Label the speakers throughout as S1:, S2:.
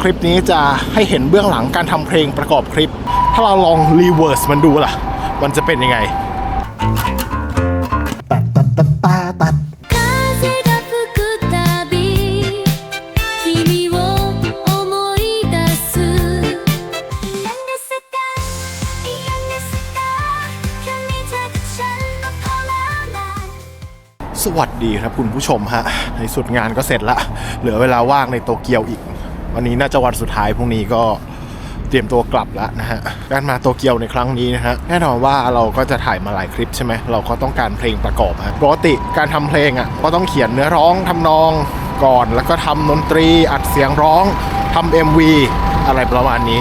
S1: คลิปนี้จะให้เห็นเบื้องหลังการทำเพลงประกอบคลิป ถ้าเราลองรีเวิร์สมันดูล่ะ มันจะเป็นยังไงสวัสดีครับคุณผู้ชมฮะ ในสุดงานก็เสร็จละ เหลือเวลาว่างในโตเกียวอีก วันนี้น่าจะวันสุดท้ายพรุ่งนี้ก็เตรียมตัวกลับแล้วนะฮะ การมาโตเกียวในครั้งนี้นะฮะ แน่นอนว่าเราก็จะถ่ายมาหลายคลิปใช่ไหม เราก็ต้องการเพลงประกอบฮะ ปกติการทำเพลงอะ ก็ต้องเขียนเนื้อร้องทำนองก่อน แล้วก็ทำดนตรี อัดเสียงร้องทำ MV อะไรประมาณนี้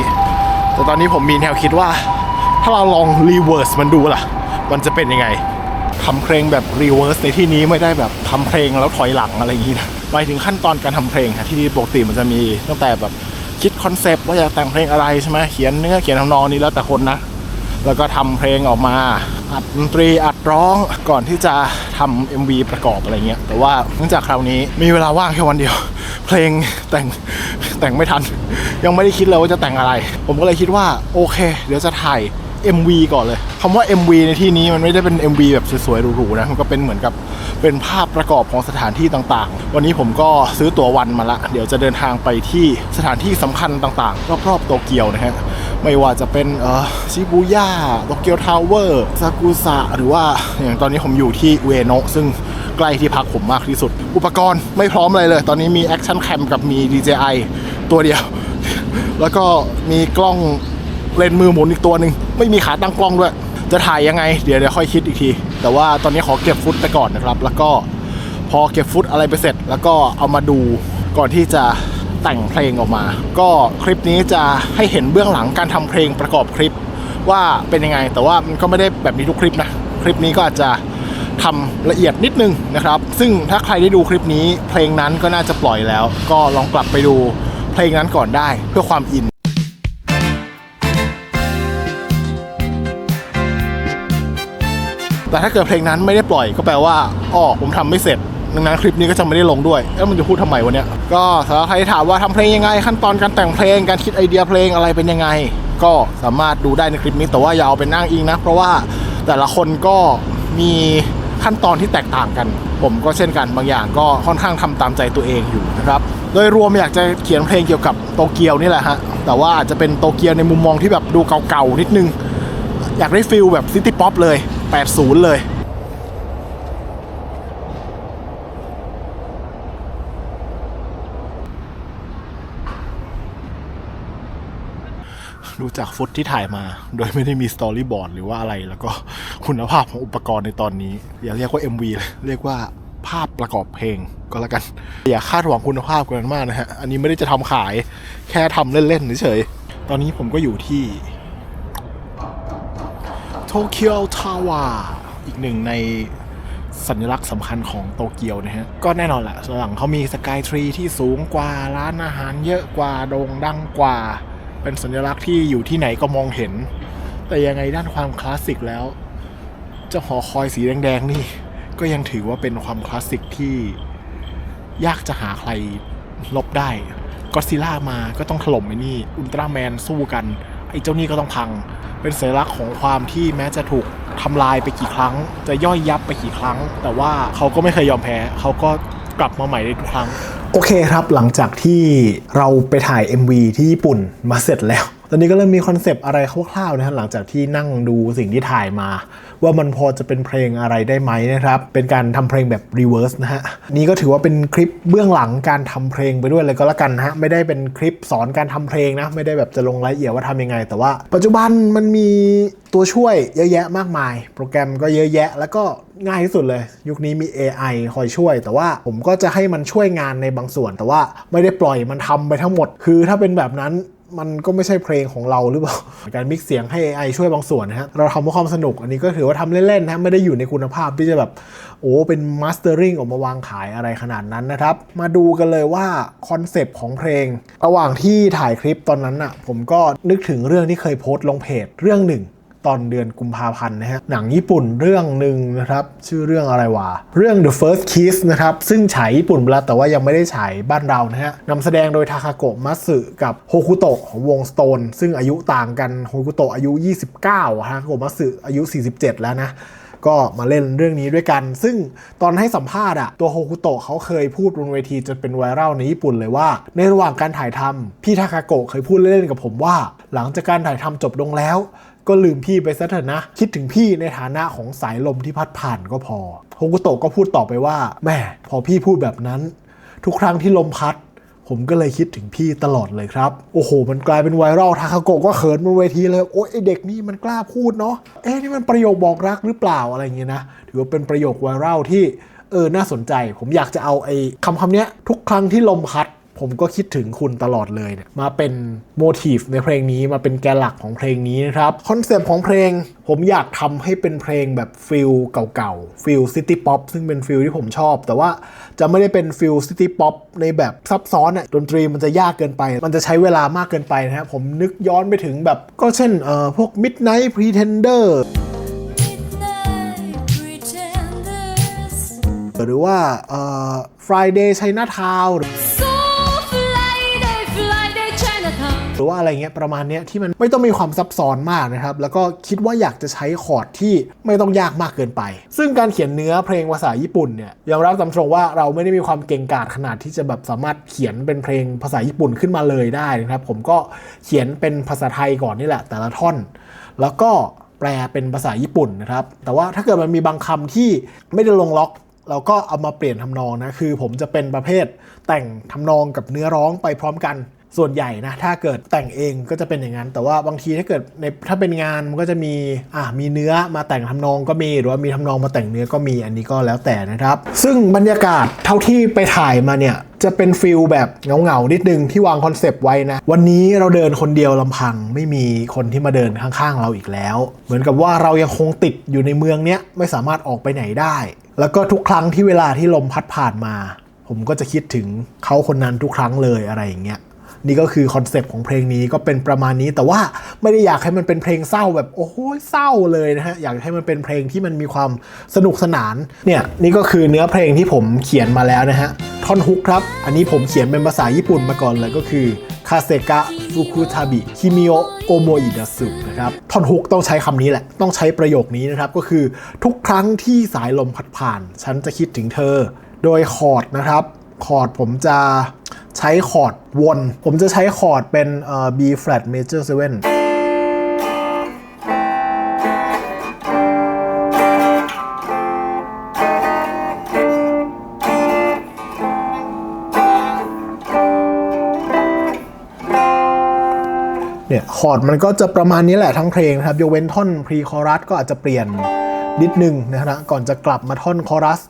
S1: แต่ตอนนี้ผมมีแนวคิดว่า ถ้าเราลองรีเวิร์สมันดูล่ะ มันจะเป็นยังไงทำเพลงแบบรีเวิร์สในที่นี้ไม่ได้แบบทำเพลงแล้วถอยหลังอะไรอย่างนี้นะ หมายถึงขั้นตอนการทำเพลงค่ะที่ปกติมันจะมีตั้งแต่แบบคิดคอนเซปต์ว่าจะแต่งเพลงอะไรใช่ไหมเขียนเนื้อเขียนทำนองนี้แล้วแต่คนนะ แล้วก็ทำเพลงออกมาอัดดนตรีอัดร้องก่อนที่จะทำ MV ประกอบอะไรเงี้ยแต่ว่าเนื่องจากคราวนี้มีเวลาว่างแค่วันเดียว เพลงแต่งแต่งไม่ทัน ยังไม่ได้คิดเลยว่าจะแต่งอะไร ผมก็เลยคิดว่าโอเค เดี๋ยวจะถ่าย MV ก่อนเลยคำว่า MV ในที่นี้มันไม่ได้เป็น MV แบบสวยๆหรูๆนะมันก็เป็นเหมือนกับเป็นภาพประกอบของสถานที่ต่างๆ วันนี้ผมก็ซื้อตั๋ววันมาละ เดี๋ยวจะเดินทางไปที่สถานที่สำคัญต่างๆ รอบๆโตเกียวนะฮะไม่ว่าจะเป็นเอ่อชิบูย่าโตเกียวทาวเวอร์ซากุสะหรือว่าอย่างตอนนี้ผมอยู่ที่เอโนะซึ่งใกล้ที่พักผมมากที่สุด อุปกรณ์ไม่พร้อมอะไรเลย ตอนนี้มี Action Cam กับมี DJI ตัวเดียว แล้วก็มีกล้อง เลนมือหมุนอีกตัวหนึ่งไม่มีขาตั้งกล้องด้วย จะถ่ายยังไง เดี๋ยวเดี๋ยวค่อยคิดอีกที แต่ว่าตอนนี้ขอเก็บฟุตไปก่อนนะครับ แล้วก็พอเก็บฟุตอะไรไปเสร็จ แล้วก็เอามาดูก่อนที่จะแต่งเพลงออกมา ก็คลิปนี้จะให้เห็นเบื้องหลังการทำเพลงประกอบคลิปว่าเป็นยังไง แต่ว่ามันก็ไม่ได้แบบนี้ทุกคลิปนะคลิปนี้ก็อาจจะทำละเอียดนิดนึงนะครับ ซึ่งถ้าใครได้ดูคลิปนี้ เพลงนั้นก็น่าจะปล่อยแล้ว ก็ลองกลับไปดูเพลงนั้นก่อนได้เพื่อความอิน แต่ถ้าเกิดเพลงนั้นไม่ได้ปล่อยก็แปลว่าอ๋อผมทำไม่เสร็จดังนั้นคลิปนี้ก็จะไม่ได้ลงด้วยแล้วมันจะพูดทำไมวะเนี่ยก็สำหรับใครถามว่าทำเพลงยังไง ขั้นตอนการแต่งเพลงการคิดไอเดียเพลงอะไรเป็นยังไง ก็สามารถดูได้ในคลิปนี้แต่ว่าอย่าเอาเป็นอ้างอิงนะ เพราะว่าแต่ละคนก็มีขั้นตอนที่แตกต่างกัน ผมก็เช่นกันบางอย่างก็ค่อนข้างทำตามใจตัวเองอยู่นะครับโดยรวมอยากจะเขียนเพลงเกี่ยวกับโตเกียวนี่แหละฮะแต่ว่าอาจจะเป็นโตเกียวในมุมมองที่แบบดูเก่าๆนิดนึง อยากได้ฟิลแบบซิตี้ป๊อปเลย 80 เลย ดูจากฟุตที่ถ่ายมา โดยไม่ได้มีสตอรี่บอร์ดหรือว่าอะไร แล้วก็คุณภาพของอุปกรณ์ในตอนนี้ อย่าเรียกว่า MV เลยเรียกว่าภาพประกอบเพลงก็แล้วกัน อย่าคาดหวังคุณภาพกันมากนะฮะ อันนี้ไม่ได้จะทำขายแค่ทำเล่นๆเฉยๆตอนนี้ผมก็อยู่ที่ เกียวทาวาอีกหนึ่งในสัญลักษณ์สำคัญของโตเกียวนะฮะ ก็แน่นอนแหละหลังเขามีสกายทรีที่สูงกว่าร้านอาหารเยอะกว่าโด่งดังกว่า เป็นสัญลักษณ์ที่อยู่ที่ไหนก็มองเห็น แต่ยังไงด้านความคลาสสิกแล้ว เจ้าหอคอยสีแดงๆนี่ ก็ยังถือว่าเป็นความคลาสสิกที่ ยากจะหาใครลบได้ก็ซิล่ามาก็ต้องถล่มไอ้นี่ อุลตร้าแมนสู้กัน ไอ้เจ้านี่ก็ต้องพัง เป็นสัญลักษณ์ของความที่แม้จะถูกทำลายไปกี่ครั้ง จะย่อยยับไปกี่ครั้ง แต่ว่าเขาก็ไม่เคยยอมแพ้ เขาก็กลับมาใหม่ได้ทุกครั้ง โอเคครับหลังจากที่เราไปถ่าย MV ที่ญี่ปุ่นมาเสร็จแล้ว ตอนนี้ก็เริ่มมีคอนเซปต์อะไรคร่าวๆนะฮะหลังจากที่นั่งดูสิ่งที่ถ่ายมา ว่ามันพอจะเป็นเพลงอะไรได้ไหมนะครับ เป็นการทำเพลงแบบรีเวิร์สนะฮะนี่ก็ถือว่าเป็นคลิปเบื้องหลังการทำเพลงไปด้วยเลยก็แล้วกันนะฮะไม่ได้เป็นคลิปสอนการทำเพลงนะไม่ได้แบบจะลงรายละเอียดว่าทำยังไง แต่ว่า ปัจจุบันมันมีตัวช่วยเยอะแยะมากมาย โปรแกรมก็เยอะแยะ แล้วก็ง่ายที่สุดเลย ยุคนี้มี AI คอยช่วย แต่ว่าผมก็จะให้มันช่วยงานในบางส่วน แต่ว่าไม่ได้ปล่อยมันทำไปทั้งหมด คือถ้าเป็นแบบนั้น มันก็ไม่ใช่เพลงของเราหรือเปล่า การมิกซ์เสียงให้ AI ช่วยบางส่วนนะฮะ เราทำเพื่อความสนุก อันนี้ก็ถือว่าทำเล่นๆนะไม่ได้อยู่ในคุณภาพที่จะแบบ โอ้เป็นมาสเตอร์ริงออกมาวางขายอะไรขนาดนั้นนะครับ มาดูกันเลยว่าคอนเซปต์ของเพลง ระหว่างที่ถ่ายคลิปตอนนั้นน่ะผมก็นึกถึงเรื่องที่เคยโพสต์ลงเพจเรื่องหนึ่ง ตอนเดือนกุมภาพันธ์นะฮะหนังญี่ปุ่นเรื่องหนึ่งนะครับ ชื่อเรื่องอะไรวะ เรื่อง The First Kiss นะครับ ซึ่งฉายญี่ปุ่นไปแล้วแต่ว่ายังไม่ได้ฉายบ้านเรานะฮะนำแสดงโดยทาคาโกะมัตสึกับโฮคุโตะของวง Stone ซึ่งอายุต่างกันโฮคุโตะอายุ 29ทาคาโกะมัตสึอายุ 47 แล้วนะก็มาเล่นเรื่องนี้ด้วยกัน ซึ่งตอนให้สัมภาษณ์อะตัวโฮคุโตะเขาเคยพูดบนเวทีจนเป็นไวรัลในญี่ปุ่นเลยว่า ในระหว่างการถ่ายทำพี่ทาคาโกะเคยพูดเล่นๆกับผมว่า หลังจากการถ่ายทำจบลงแล้ว ก็ลืมพี่ไปซะเถอะนะ คิดถึงพี่ในฐานะของสายลมที่พัดผ่านก็พอโฮกุโตะก็พูดต่อไปว่าแม่พอพี่พูดแบบนั้น ทุกครั้งที่ลมพัด ผมก็เลยคิดถึงพี่ตลอดเลยครับ โอ้โห มันกลายเป็นไวรัลทาคาโกะก็เขินบนเวทีเลย โอ้ยไอเด็กนี่มันกล้าพูดเนาะเอ๊ะนี่มันประโยคบอกรักหรือเปล่าอะไรอย่างเงี้ยนะถือว่าเป็นประโยคไวรัลที่เออน่าสนใจ ผมอยากจะเอาไอ้คำคำเนี้ยทุกครั้งที่ลมพัด ผมก็คิดถึงคุณตลอดเลยเนี่ยมาเป็นโมทีฟในเพลงนี้มาเป็นแกนหลักของเพลงนี้นะครับคอนเซปต์ของเพลง ผมอยากทำให้เป็นเพลงแบบฟิลเก่าๆฟิลซิตี้ป๊อปซึ่งเป็นฟิลที่ผมชอบ แต่ว่าจะไม่ได้เป็นฟิลซิตี้ป๊อปในแบบซับซ้อนอะดนตรีมันจะยากเกินไป มันจะใช้เวลามากเกินไปนะครับผมนึกย้อนไปถึงแบบก็เช่นเอ่อพวก Midnight Pretender
S2: Midnight pretenders
S1: หรือว่าเอ่อ Friday Chinatown
S2: So Friday
S1: หรือว่าอะไรเงี้ยประมาณเนี้ยที่มันไม่ต้องมีความซับซ้อนมากนะครับ แล้วก็คิดว่าอยากจะใช้คอร์ดที่ไม่ต้องยากมากเกินไป ซึ่งการเขียนเนื้อเพลงภาษาญี่ปุ่นเนี่ยยอมรับตามตรงว่าเราไม่ได้มีความเก่งกาจขนาดที่จะแบบสามารถเขียนเป็นเพลงภาษาญี่ปุ่นขึ้นมาเลยได้นะครับ ผมก็เขียนเป็นภาษาไทยก่อนนี่แหละ แต่ละท่อน แล้วก็แปลเป็นภาษาญี่ปุ่นนะครับ แต่ว่าถ้าเกิดมันมีบางคำที่ไม่ได้ลงล็อกเราก็เอามาเปลี่ยนทำนองนะ คือผมจะเป็นประเภทแต่งทำนองกับเนื้อร้องไปพร้อมกัน ส่วนใหญ่นะถ้าเกิดแต่งเองก็จะเป็นอย่างนั้น แต่ว่าบางทีถ้าเกิดในถ้าเป็นงานมันก็จะมีอ่ามีเนื้อมาแต่งทำนองก็มีหรือว่ามีทำนองมาแต่งเนื้อก็มีอันนี้ก็แล้วแต่นะครับ ซึ่งบรรยากาศเท่าที่ไปถ่ายมาเนี่ยจะเป็นฟิลแบบเงาๆนิดนึงที่วางคอนเซปต์ไว้นะ วันนี้เราเดินคนเดียวลำพังไม่มีคนที่มาเดินข้างๆเราอีกแล้ว เหมือนกับว่าเรายังคงติดอยู่ในเมืองเนี้ยไม่สามารถออกไปไหนได้ แล้วก็ทุกครั้งที่เวลาที่ลมพัดผ่านมา ผมก็จะคิดถึงเขาคนนั้นทุกครั้งเลยอะไรอย่างเงี้ย นี่ก็คือคอนเซปต์ของเพลงนี้ก็เป็นประมาณนี้ แต่ว่าไม่ได้อยากให้มันเป็นเพลงเศร้าแบบโอ้โหเศร้าเลยนะฮะอยากให้มันเป็นเพลงที่มันมีความสนุกสนานเนี่ยนี่ก็คือเนื้อเพลงที่ผมเขียนมาแล้วนะฮะท่อนฮุกครับ อันนี้ผมเขียนเป็นภาษาญี่ปุ่นมาก่อนเลยก็คือคาเซกะฟุคุทาบิคิมิโอโอโมอิดาสุนะครับท่อนฮุกต้องใช้คำนี้แหละ ต้องใช้ประโยคนี้นะครับ ก็คือทุกครั้งที่สายลมพัดผ่าน ฉันจะคิดถึงเธอ โดยคอร์ดนะครับ คอร์ดผมจะ ใช้คอร์ดวน ผมจะใช้คอร์ดเป็น B flat major 7เนี่ยคอร์ดมันก็จะประมาณนี้แหละทั้งเพลงนะครับ ยกเว้นท่อนพรีคอรัสก็อาจจะเปลี่ยนนิดนึงนะฮะก่อนจะกลับมาท่อนคอรัส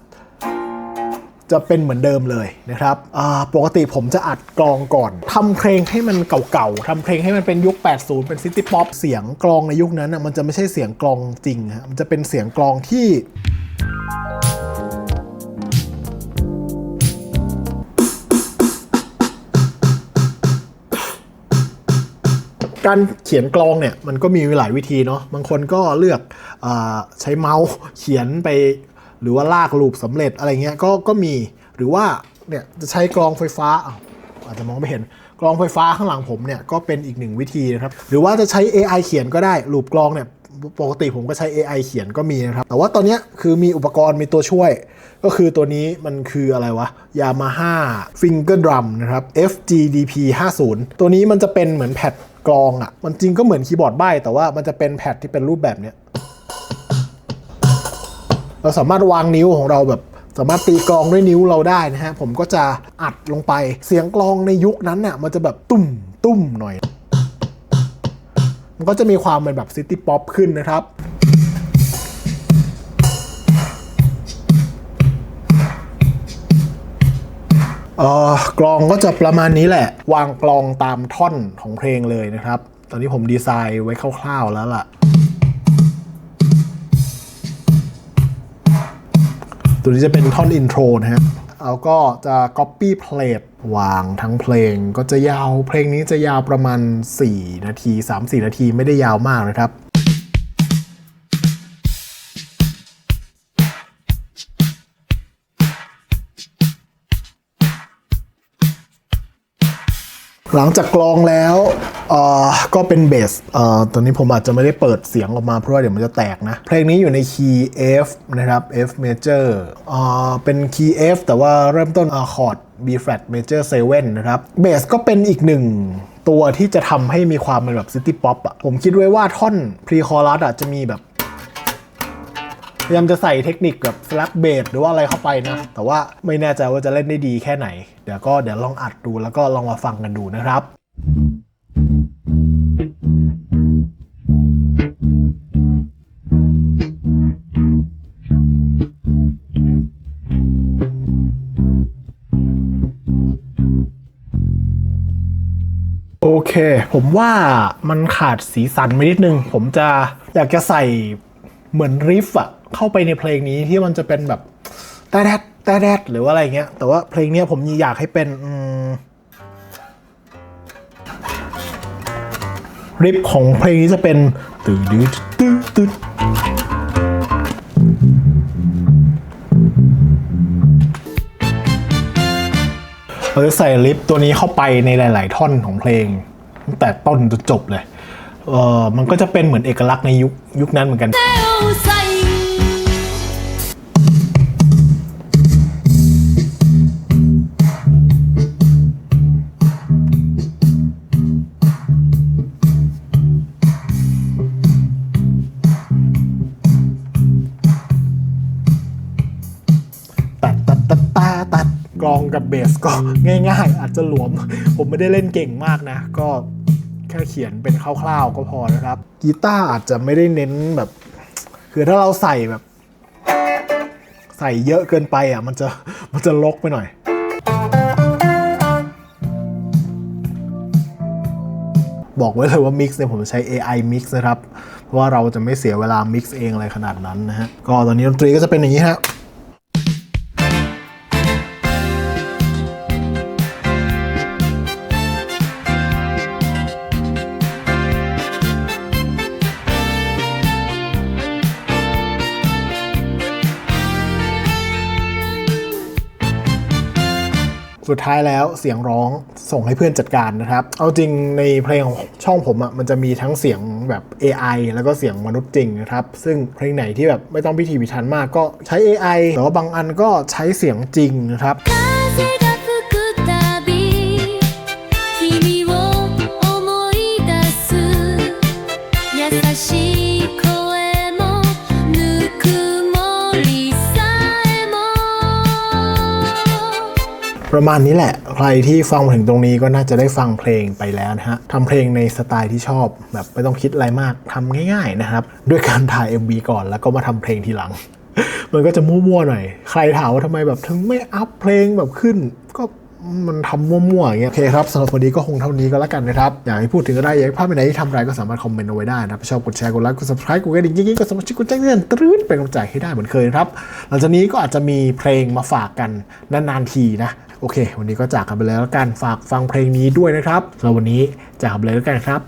S1: จะเป็นเหมือนเดิมเลยนะครับปกติผมจะอัดกลองก่อนทำเพลงให้มันเก่าๆทำเพลงให้มันเป็นยุค 80 เป็นซิตี้ป๊อปเสียงกลองในยุคนั้นน่ะมันจะไม่ใช่เสียงกลองจริงฮะมันจะเป็นเสียงกลองที่การเขียนกลองเนี่ยมันก็มีหลายวิธีเนาะบางคนก็เลือกอใช้เมาส์เขียนไป หรือว่าลากลูปสำเร็จอะไรเงี้ยก็ก็มีหรือว่าเนี่ยจะใช้กลองไฟฟ้าอาจจะมองไม่เห็นกลองไฟฟ้าข้างหลังผมเนี่ยก็เป็นอีกหนึ่งวิธีนะครับหรือว่าจะใช้ AI เขียนก็ได้ลูปกลองเนี่ยปกติผมก็ใช้ AI เขียนก็มีนะครับ แต่ว่าตอนนี้คือมีอุปกรณ์มีตัวช่วย ก็คือตัวนี้มันคืออะไรวะ Yamaha Finger Drum นะครับ FGDP 50 ตัวนี้มันจะเป็นเหมือนแพดกลองอะ่ะ มันจริงก็เหมือนคีย์บอร์ดใบ้แต่ว่ามันจะเป็นแพดที่เป็นรูปแบบเนี้ย เราสามารถวางนิ้วของเราแบบสามารถตีกลองด้วยนิ้วเราได้นะฮะ ผมก็จะอัดลงไปเสียงกลองในยุคนั้นน่ะมันจะแบบตุ้มตุ้มหน่อย มันก็จะมีความเป็นแบบซิตี้ป๊อปขึ้นนะครับเออกลองก็จะประมาณนี้แหละ วางกลองตามท่อนของเพลงเลยนะครับ ตอนนี้ผมดีไซน์ไว้คร่าวๆแล้วล่ะ ตัวนี้จะเป็นท่อนอินโทรนะฮะเราก็จะ Copy Plate วางทั้งเพลงก็จะยาวเพลงนี้จะยาวประมาณ 4 นาที 3-4 นาทีไม่ได้ยาวมากนะครับหลังจากกลองแล้ว ก็เป็นเบสเอ่อตอนนี้ผมอาจจะไม่ได้เปิดเสียงออกมาเพราะว่าเดี๋ยวมันจะแตกนะ เพลงนี้อยู่ในคีย์ F นะครับ F major เอ่อเป็นคีย์ F แต่ว่าเริ่มต้นคอร์ด B flat major 7 นะครับ เบสก็เป็นอีกหนึ่งตัวที่จะทำให้มีความเป็นแบบซิตี้ป๊อปอะ ผมคิดไว้ว่าท่อนพรีคอรัสอะจะมีแบบพยายามจะใส่เทคนิคแบบ slap bass หรือว่าอะไรเข้าไปนะ แต่ว่าไม่แน่ใจว่าจะเล่นได้ดีแค่ไหน เดี๋ยวก็เดี๋ยวลองอัดดูแล้วก็ลองมาฟังกันดูนะครับ เค ผมว่ามันขาดสีสันไปนิดนึง ผมจะอยากจะใส่เหมือนริฟอะเข้าไปในเพลงนี้ที่มันจะเป็นแบบแต่แดดแต่แดดหรือว่าอะไรเงี้ย แต่ว่าเพลงนี้ผมอยากให้เป็นริฟของเพลงนี้จะเป็นตึ๊ดตึ๊ดตึ๊ดตึ๊ดเราจะใส่ริฟตัวนี้เข้าไปในหลาย ๆ ท่อนของเพลง แต่ต้นจนจบเลยเออมันก็จะเป็นเหมือนเอกลักษณ์ในยุคยุคนั้นเหมือนกัน ตัดตัดตัดตัดกลองกับเบสก็ง่ายๆ อาจจะหลวม ผมไม่ได้เล่นเก่งมากนะ ก็ แค่เขียนเป็นคร่าวๆก็พอนะครับ กีตาร์อาจจะไม่ได้เน้นแบบ คือถ้าเราใส่แบบ ใส่เยอะเกินไปอะมันจะมันจะลกไปหน่อยบอกไว้เลยว่า Mix เนี่ยผมใช้ AI Mix นะครับ เพราะว่าเราจะไม่เสียเวลา Mix เองอะไรขนาดนั้นนะฮะ ก็ตอนนี้ดนตรีก็จะเป็นอย่างนี้ฮะ สุดท้ายแล้วเสียงร้องส่งให้เพื่อนจัดการนะครับ เอาจริงในเพลงของช่องผมอะ่ะมันจะมีทั้งเสียงแบบ AI แล้วก็เสียงมนุษย์จริงนะครับ ซึ่งเพลงไหนที่แบบไม่ต้องพิธีพิถันมากก็ใช้ AI แต่ว่าบางอันก็ใช้เสียงจริงนะครับ ประมาณนี้แหละ ใครที่ฟังมาถึงตรงนี้ก็น่าจะได้ฟังเพลงไปแล้วนะฮะทำเพลงในสไตล์ที่ชอบแบบไม่ต้องคิดอะไรมากทำง่ายๆนะครับ ด้วยการถ่าย MV ก่อนแล้วก็มาทำเพลงทีหลัง มันก็จะมั่วๆหน่อย ใครถามว่าทำไมแบบถึงไม่อัพเพลงแบบขึ้น ก็มันทำมั่วๆอย่างเงี้ยโอเคครับสำหรับวันนี้ก็คงเท่านี้ก็แล้วกันนะครับ อยากให้พูดถึงก็ได้อยากให้พลาดไปไหนที่ทำอะไรก็สามารถคอมเมนต์เอาไว้ได้นะชอบกดแชร์กดไลค์กด subscribe กดกระดิ่งยิ่งๆกดสมัครกดแจ้งเตือนตรึ๊ดเป็นกำลังใจให้ได้เหมือนเคยครับ หลังจากนี้ก็อาจจะมีเพลงมาฝากกันนานๆทีนะ โอเค วันนี้ก็จากกันไปแล้วแล้วกันฝากฟังเพลงนี้ด้วยนะครับสำหรับวันนี้จากกันไปแล้วกันครับ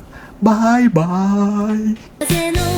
S1: บายบาย